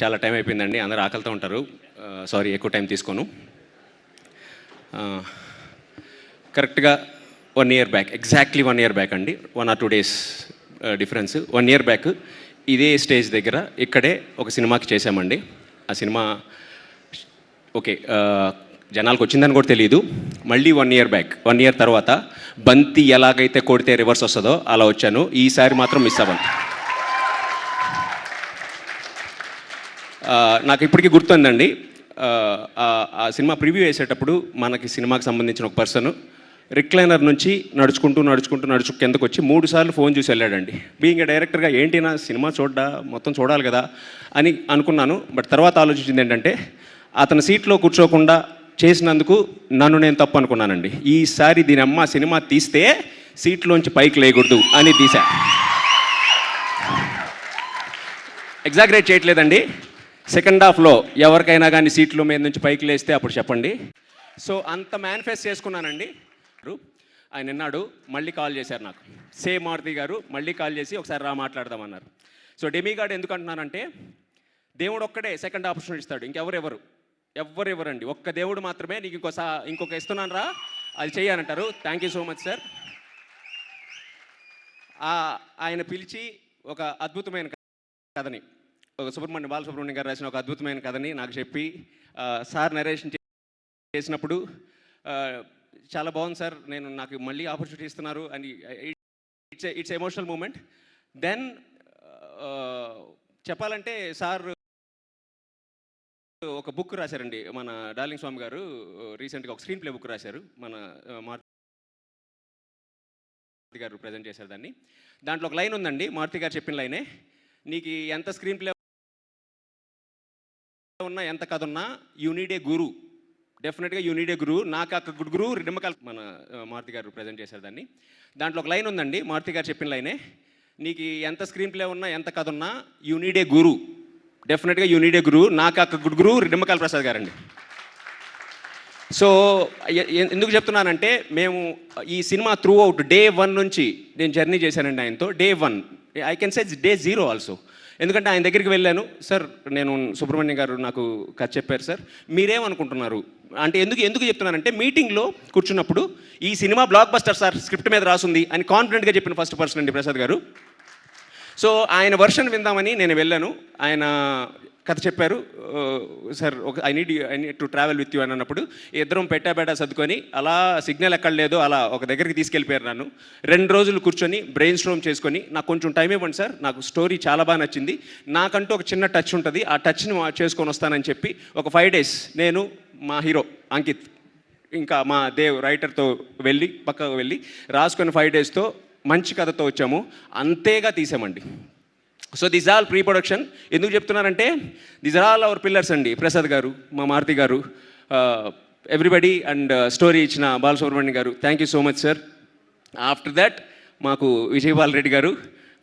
చాలా టైం అయిపోయిందండి అందరూ ఆకలితో ఉంటారు. సారీ ఎక్కువ టైం తీసుకోను. కరెక్ట్గా one year back exactly one year back అండి one or two days difference. One year back ఇదే స్టేజ్ దగ్గర ఇక్కడే ఒక సినిమాకి చేశామండి. ఆ సినిమా ఓకే జనాలకు వచ్చిందని కూడా తెలియదు మళ్ళీ one year back one year తర్వాత బంతి ఎలాగైతే కొడితే రివర్స్ వస్తుందో అలా వచ్చాను. ఈసారి మాత్రం మిస్ అవ్వను. నాకు ఇప్పటికీ గుర్తుందండి. ఆ, సినిమా ప్రివ్యూ వేసేటప్పుడు మనకి సినిమాకి సంబంధించిన ఒక పర్సన్ రిక్లైనర్ నుంచి నడుచుకుంటూ నడుచుకుంటూ నడుచు కిందకు వచ్చి మూడు సార్లు ఫోన్ చూసి వెళ్ళాడండి. బీయింగ్ డైరెక్టర్గా ఏంటి నా సినిమా చూడ్డా? మొత్తం చూడాలి కదా? అని అనుకున్నాను. బట్ తర్వాత ఆలోచించింది ఏంటంటే అతని సీట్లో కూర్చోకుండా చేసినందుకు నన్ను నేను తప్పు అనుకున్నానండి. ఈసారి దీని అమ్మ సినిమా తీస్తే సీట్లోంచి పైకి లేకూడదు అని తీశా. ఎగ్జాగరేట్ చేయట్లేదండి. సెకండ్ హాఫ్లో ఎవరికైనా కానీ సీట్లు మీద నుంచి పైకి లేస్తే అప్పుడు చెప్పండి. సో అంత మేనిఫెస్ట్ చేసుకున్నానండి. ఆయన నిన్నాడు మళ్ళీ కాల్ చేశారు నాకు. సే మారుతి గారు మళ్ళీ కాల్ చేసి ఒకసారి రా మాట్లాడదామన్నారు. సో డెమీగాడ్ ఎందుకు అంటున్నానంటే దేవుడు ఒక్కడే సెకండ్ ఆపర్చునిటీ ఇస్తాడు. ఇంకెవరెవరు ఎవరెవరండి ఒక్క దేవుడు మాత్రమే నీకు ఇంకోసా ఇంకొక ఇస్తున్నాను రా అది చేయాలంటారు thank you so much sir ఆయన పిలిచి ఒక అద్భుతమైన కథని సుబ్రహ్మణ్య బాలసుబ్రహ్మణ్యం గారు రాసిన ఒక అద్భుతమైన కథని నాకు చెప్పి సార్ నరేషన్ చేసినప్పుడు చాలా బాగుంది సార్ నేను నాకు మళ్ళీ ఆపర్చునిటీ ఇస్తున్నారు అని it's it's emotional moment then చెప్పాలంటే సార్ ఒక బుక్ రాశారండి మన డార్లింగ్ స్వామి గారు రీసెంట్గా ఒక స్క్రీన్ ప్లే బుక్ రాశారు మన మారుతి గారు ప్రజెంట్ చేశారు దాన్ని. దాంట్లో ఒక లైన్ ఉందండి మారుతి గారు చెప్పిన లైనే నీకు ఎంత స్క్రీన్ ప్లే ఉన్నా ఎంత కథ ఉన్నా యూనిడే ఏ గురు డెఫినెట్గా యూ ఏ గురు నాకు అక్క గుడ్ గురు నిమ్మకాయలు మన మారుతి గారు ప్రజెంట్ చేశారు దాన్ని. దాంట్లో ఒక లైన్ ఉందండి మారుతి గారు చెప్పిన లైనే నీకు ఎంత స్క్రీన్ ప్లే ఉన్నా ఎంత కథ ఉన్నా యూనిడే ఏ గురు డెఫినెట్గా యూ ఏ గురు నాకు అక్క గుడ్ గురు నిమ్మకాయల ప్రసాద్ గారండి. సో ఎందుకు చెప్తున్నానంటే మేము ఈ cinema throughout day one నుంచి నేను జర్నీ చేశానండి ఆయనతో. Day one I can say day zero also ఎందుకంటే ఆయన దగ్గరికి వెళ్ళాను. సార్ నేను సుబ్రహ్మణ్యం గారు నాకు కథ చెప్పారు సార్. మీరేమనుకుంటున్నారు? అంటే ఎందుకు ఎందుకు చెప్తున్నానంటే మీటింగ్లో కూర్చున్నప్పుడు ఈ cinema blockbuster sir script మీద రాసుంది అని కాన్ఫిడెంట్గా చెప్పిన ఫస్ట్ పర్సన్ అండి ప్రసాద్ గారు. సో ఆయన వర్షన్ విందామని నేను వెళ్ళాను. ఆయన కథ చెప్పారు. సార్ ఒక I need I need to travel with you అని అన్నప్పుడు ఇద్దరం పెట్టాబేట సర్దుకొని అలా సిగ్నల్ ఎక్కడ లేదో అలా ఒక దగ్గరికి తీసుకెళ్ళిపోయారు నన్ను. రెండు రోజులు కూర్చొని బ్రెయిన్ స్ట్రోమ్ చేసుకొని నాకు కొంచెం టైం ఇవ్వండి సార్ నాకు స్టోరీ చాలా బాగా నచ్చింది. నాకంటూ ఒక చిన్న టచ్ ఉంటుంది ఆ టచ్ని మా- చేసుకొని వస్తానని చెప్పి ఒక ఫైవ్ డేస్ నేను మా హీరో అంకిత్ ఇంకా మా దేవ్ రైటర్తో వెళ్ళి పక్కకు వెళ్ళి రాసుకొని ఫైవ్ డేస్తో మంచి కథతో వచ్చాము. అంతేగా తీసామండి. So this all pre production ఎందుకు చెప్తున్నారంటే this are all our pillars అండి. ప్రసాద్ గారు మా మారుతి గారు ఎవ్రీబడి అండ్ స్టోరీ ఇచ్చిన Balasubrahmanyam garu. Thank you so much sir after that మాకు విజయపాల్ రెడ్డి గారు.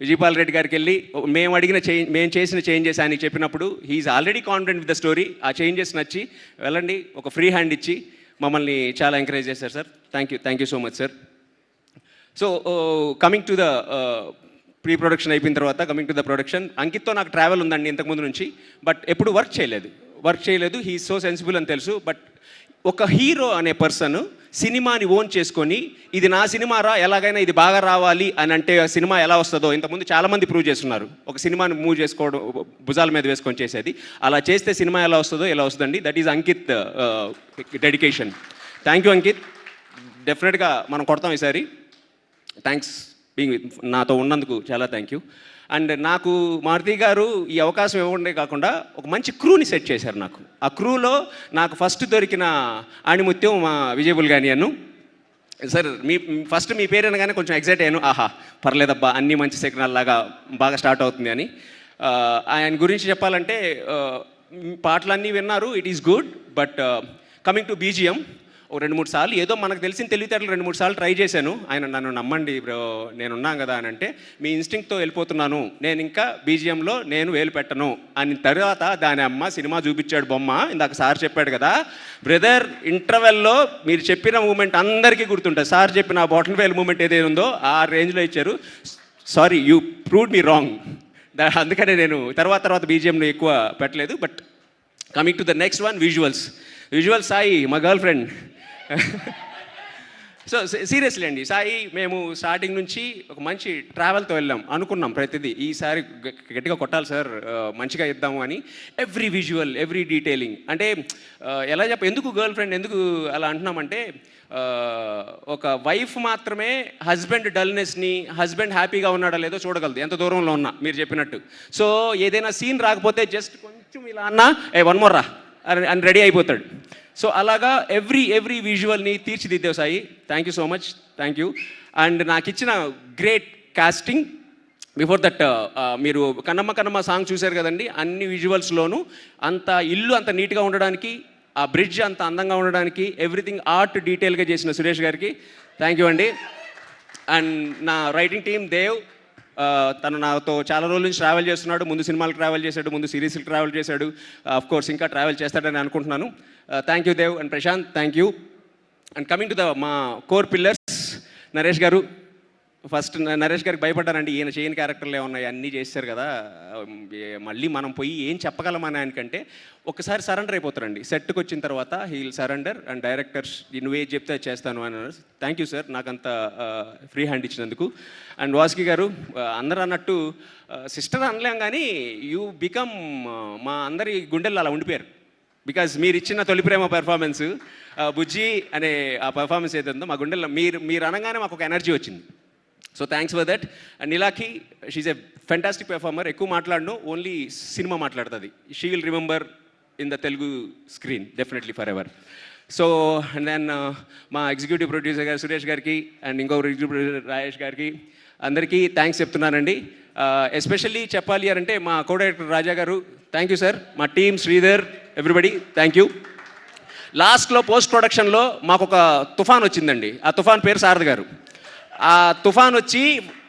విజయపాల్ రెడ్డి గారికి వెళ్ళి మేము అడిగిన చేంజ్ మేము చేసిన చేంజెస్ అని చెప్పినప్పుడు he's already confident with the story ఆ చేంజెస్ నచ్చి వెళ్ళండి ఒక ఫ్రీ హ్యాండ్ ఇచ్చి మమ్మల్ని చాలా ఎంకరేజ్ చేశారు sir thank you thank you so much sir so coming to the pre production అయిపోయిన తర్వాత కమింగ్ టు ద ప్రొడక్షన్ అంకిత్తో నాకు ట్రావెల్ ఉందండి ఇంతకుముందు నుంచి బట్ ఎప్పుడు వర్క్ చేయలేదు. వర్క్ చేయలేదు హీ సో సెన్సిబుల్ అని తెలుసు బట్ ఒక హీరో అనే పర్సన్ సినిమాని ఓన్ చేసుకొని ఇది నా సినిమా రా ఎలాగైనా ఇది బాగా రావాలి అని అంటే ఆ సినిమా ఎలా వస్తుందో ఇంతకుముందు చాలామంది ప్రూవ్ చేస్తున్నారు. ఒక సినిమాని మూవ్ చేసుకోవడం భుజాల మీద వేసుకొని చేసేది. అలా చేస్తే సినిమా ఎలా వస్తుందో ఎలా వస్తుందండి? That is Ankit dedication thank you Ankit డెఫినెట్గా మనం కొడతాం ఈసారి. థ్యాంక్స్ బీయింగ్ నాతో ఉన్నందుకు చాలా థ్యాంక్ యూ అండ్ నాకు మారుతి గారు ఈ అవకాశం ఇవ్వడే కాకుండా ఒక మంచి క్రూని సెట్ చేశారు నాకు. ఆ క్రూలో నాకు ఫస్ట్ దొరికిన ఆణిముత్యం మా విజయబుల్ గాని అను సార్ మీ ఫస్ట్ మీ పేరు అనగానే కొంచెం ఎగ్జైట్ అయ్యాను. ఆహా పర్లేదబ్బా అన్ని మంచి సిగ్నల్ లాగా బాగా స్టార్ట్ అవుతుంది అని. ఆయన గురించి చెప్పాలంటే పాటలన్నీ విన్నారు it is good but coming to BGM ఓ రెండు మూడు సార్లు. ఏదో మనకు తెలిసిన తెలివితేటలు రెండు మూడు సార్లు ట్రై చేశాను. ఆయన నన్ను నమ్మండి బ్రో నేను ఉన్నాను కదా అని అంటే మీ ఇన్స్టింక్ట్తో వెళ్ళిపోతున్నాను. నేను ఇంకా బీజిఎంలో నేను వేలు పెట్టను అని తర్వాత దాని అమ్మ సినిమా చూపించాడు బొమ్మ. ఇందాక సార్ చెప్పాడు కదా. బ్రదర్ ఇంటర్వెల్లో మీరు చెప్పిన మూమెంట్ అందరికీ గుర్తుంటుంది. సార్ చెప్పిన ఆ బాటన్ వేలు మూమెంట్ ఏదైనా ఉందో ఆ రేంజ్లో ఇచ్చారు. Sorry you proved me wrong. అందుకనే నేను తర్వాత తర్వాత బీజిఎంలో ఎక్కువ పెట్టలేదు. But coming to the next one visuals visual Sai మా గర్ల్ ఫ్రెండ్ సో సీరియస్లీ అండి సాయి మేము స్టార్టింగ్ నుంచి ఒక మంచి ట్రావెల్తో వెళ్ళాం అనుకున్నాం ప్రతిదీ. ఈసారి గట్టిగా కొట్టాలి సార్ మంచిగా ఇద్దాము అని. ఎవ్రీ విజువల్ ఎవ్రీ డీటెయిలింగ్ అంటే ఎలా చెప్ప ఎందుకు గర్ల్ ఫ్రెండ్ ఎందుకు అలా అంటున్నామంటే ఒక వైఫ్ మాత్రమే హస్బెండ్ డల్నెస్ని హస్బెండ్ హ్యాపీగా ఉన్నాడా లేదో చూడగలదు. ఎంత దూరంలో ఉన్నా మీరు చెప్పినట్టు. సో ఏదైనా సీన్ రాకపోతే జస్ట్ కొంచెం ఇలా అన్నా ఏ వన్ మోర్ రా. అని రెడీ అయిపోతాడు. సో అలాగా ఎవ్రీ ఎవ్రీ విజువల్ని తీర్చిదిద్దావు Sai. Thank you so much thank you and నాకు ఇచ్చిన గ్రేట్ కాస్టింగ్. బిఫోర్ దట్ మీరు కన్నమ్మ కన్నమ్మ సాంగ్ చూశారు కదండి అన్ని విజువల్స్లోనూ అంత ఇల్లు అంత నీట్గా ఉండడానికి ఆ బ్రిడ్జ్ అంత అందంగా ఉండడానికి ఎవ్రీథింగ్ ఆర్ట్ డీటెయిల్గా చేసిన సురేష్ గారికి థ్యాంక్ యూ అండి. అండ్ నా రైటింగ్ టీం దేవ్ తను నాతో చాలా రోజుల నుంచి ట్రావెల్ చేస్తున్నాడు ముందు సినిమాలు ట్రావెల్ చేశాడు ముందు సిరీస్లు ట్రావెల్ చేశాడు ఆఫ్ కోర్స్ ఇంకా ట్రావెల్ చేస్తాడని అనుకుంటున్నాను. Thank you Dev and Prashant thank you and coming to the మా core pillars Naresh garu first Naresh గారికి భయపడ్డారండి ఈయన చేయని క్యారెక్టర్లు ఏమన్నాయి? అన్నీ చేశారు కదా. మళ్ళీ మనం పోయి ఏం చెప్పగలం అని ఆయనకంటే ఒకసారి సరెండర్ అయిపోతారండి. సెట్కి వచ్చిన తర్వాత హీల్ సరెండర్ అండ్ డైరెక్టర్స్ నువ్వే చెప్తే చేస్తాను అని థ్యాంక్ యూ సార్ నాకంత ఫ్రీ హ్యాండ్ ఇచ్చినందుకు. అండ్ వాస్కి గారు అందరూ అన్నట్టు సిస్టర్ అనలేం కానీ యూ బికమ్ మా అందరి గుండెల్లో అలా ఉండిపోయారు. బికాజ్ మీరు ఇచ్చిన తొలి ప్రేమ పెర్ఫార్మెన్స్ బుజ్జి అనే ఆ పెర్ఫార్మెన్స్ ఏదైందో మా గుండెల్లో మీరు మీరు అనగానే మాకు ఒక ఎనర్జీ వచ్చింది. So thanks for that and నీలాకి she's a fantastic performer ఎక్కువ మాట్లాడను ఓన్లీ సినిమా మాట్లాడుతుంది. She will remember in the Telugu screen definitely for ever so and then మా ఎగ్జిక్యూటివ్ ప్రొడ్యూసర్ గారు సురేష్ గారికి అండ్ ఇంకో ఎగ్జిక్యూటివ్ ప్రొడ్యూసర్ రాజేష్ గారికి అందరికీ థ్యాంక్స్ చెప్తున్నానండి. Uh, ఎస్పెషల్లీ చెప్పాలి అంటే మా co director Raja garu thank you sir మా team Sridhar everybody thank you లాస్ట్లో పోస్ట్ ప్రొడక్షన్లో మాకు ఒక తుఫాన్ వచ్చిందండి. ఆ తుఫాన్ పేరు సారథ్ గారు. ఆ తుఫాన్ వచ్చి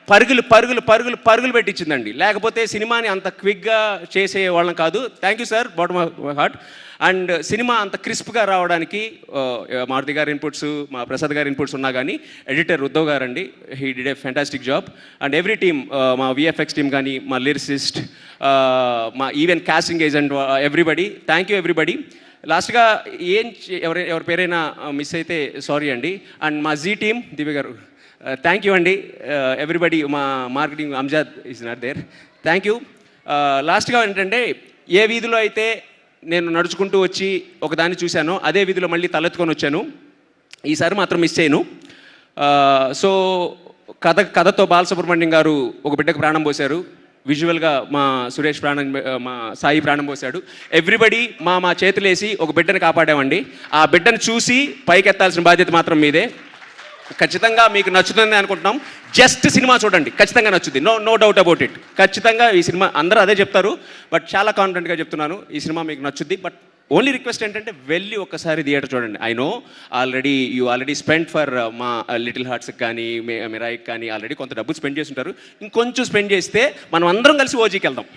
పరుగులు పరుగులు పరుగులు పరుగులు పెట్టించిందండి. లేకపోతే సినిమాని అంత క్విక్గా చేసే వాళ్ళం కాదు. Thank you sir bottom my heart and cinema అంత క్రిస్ప్గా రావడానికి మారుతి గారి ఇన్పుట్స్ మా ప్రసాద్ గారి ఇన్పుట్స్ ఉన్నా కానీ ఎడిటర్ ఉద్ధవ్ గారు అండి he did a fantastic job and every team మా విఎఫ్ఎక్స్ టీమ్ కానీ మా లిరిసిస్ట్ మా even casting agent everybody thank you everybody లాస్ట్గా ఏం చే- ఎవరి ఎవరి పేరైనా మిస్ అయితే సారీ అండి. అండ్ మా Zee team Divya garu thank you అండి ఎవ్రీబడి మా marketing Amjad is not there thank you లాస్ట్గా ఏంటంటే ఏ వీధిలో అయితే నేను నడుచుకుంటూ వచ్చి ఒకదాన్ని చూశానో అదే వీధిలో మళ్ళీ తలెత్తుకొని వచ్చాను. ఈసారి మాత్రం మిస్ చేయను. Uh, సో కథ కథతో బాలసుబ్రహ్మణ్యం గారు ఒక బిడ్డకు ప్రాణం పోశారు. విజువల్గా మా సురేష్ ప్రాణం uh, మా సాయి ప్రాణం పోశాడు. ఎవ్రీబడి మా మా చేతులేసి ఒక బిడ్డను కాపాడామండి. ఆ బిడ్డను చూసి పైకెత్తాల్సిన బాధ్యత మాత్రం మీదే. ఖచ్చితంగా మీకు నచ్చుతుందని అనుకుంటున్నాం. జస్ట్ సినిమా చూడండి ఖచ్చితంగా నచ్చుద్ది. No no doubt about it ఖచ్చితంగా ఈ సినిమా అందరూ అదే చెప్తారు బట్ చాలా కాన్ఫిడెంట్గా చెప్తున్నాను ఈ సినిమా మీకు నచ్చుద్ది. బట్ ఓన్లీ రిక్వెస్ట్ ఏంటంటే వెళ్ళి ఒక్కసారి థియేటర్ చూడండి. I know already you already spend for మా uh, లిటిల్ హార్ట్స్కి కానీ మిరాయికి కానీ ఆల్రెడీ కొంత డబ్బు స్పెండ్ చేసి ఉంటారు. ఇంకొంచెం స్పెండ్ చేస్తే మనం అందరం కలిసి ఓజీకి వెళ్దాం.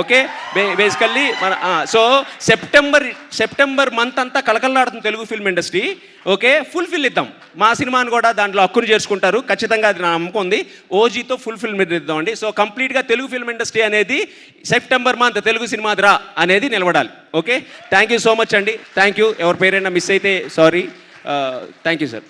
ఓకే? బే బేసికల్లీ మన సో సెప్టెంబర్ సెప్టెంబర్ మంత్ అంతా కలకల్లాడుతుంది Telugu film industry okay? Fulfil ఇద్దాం. మా సినిమాని కూడా దాంట్లో హక్కును చేర్చుకుంటారు. ఖచ్చితంగా అది నా నమ్మకం ఉంది. ఓజీతో ఫుల్ ఫిల్మ్ ఇద్దాం అండి. సో కంప్లీట్గా తెలుగు ఫిల్మ్ ఇండస్ట్రీ అనేది సెప్టెంబర్ మంత్ తెలుగు సినిమా రా అనేది నిలబడాలి. Okay? Thank you so much అండి. థ్యాంక్ యూ ఎవరి పేరైనా మిస్ అయితే సారీ థ్యాంక్ యూ సార్